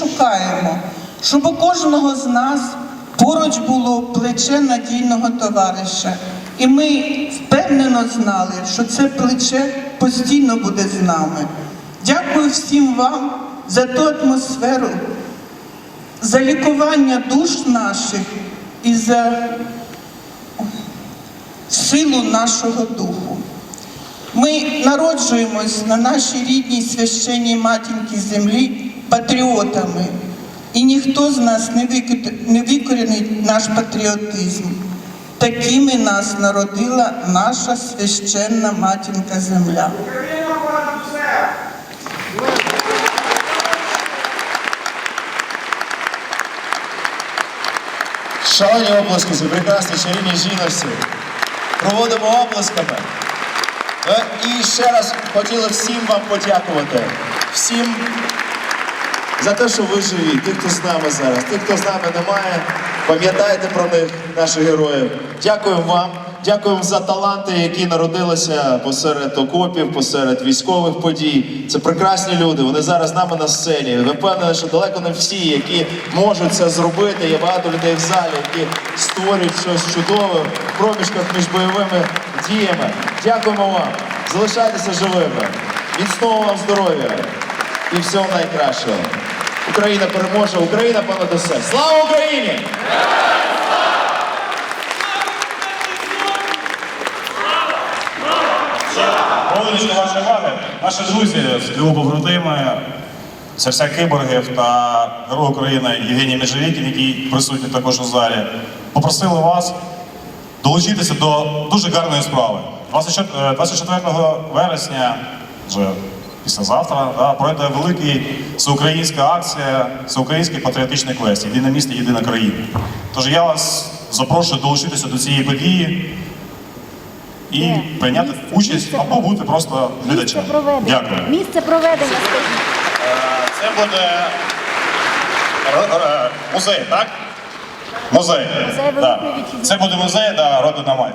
шукаємо, щоб у кожного з нас поруч було плече надійного товариша. І ми впевнено знали, що це плече постійно буде з нами. Дякую всім вам за ту атмосферу, за лікування душ наших і за силу нашого духу. Ми народжуємось на нашій рідній священній матінки землі патріотами, і ніхто з нас не викорінить наш патріотизм. Такими нас народила наша священна матінка земля. Шалені оплески, це прекрасні чарівні жіночці. Проводимо оплесками. Е, І ще раз хотіли всім вам подякувати. Всім за те, що ви живі, тих, хто з нами зараз, тих, хто з нами немає, пам'ятайте про них, наших героїв. Дякуємо вам, дякуємо за таланти, які народилися посеред окопів, посеред військових подій. Це прекрасні люди. Вони зараз з нами на сцені. Ви впевнені, що далеко не всі, які можуть це зробити. Є багато людей в залі, які створюють щось чудове в проміжках між бойовими діями. Дякуємо вам. Залишайтеся живими. Міцного вам здоров'я і всього найкращого. Україна переможе, Україна понад усе. Слава Україні! Проводячи вашої уваги, наші друзі з клубу Грудими, серця киборгів та герой України Євгеній Межевікін, який присутній також у залі, попросили вас долучитися до дуже гарної справи. 24 е, 24 вересня, вже післязавтра, да, пройде великий всеукраїнська акція, всеукраїнський патріотичний квест Єдине місто, єдина країна. Тож я вас запрошую долучитися до цієї події і прийняти участь або бути просто Місце глядачем. Дякую. Місце проведення. Е, Це буде музей, так? Музей. Музей Да. Це буде музей, да, роду на мать.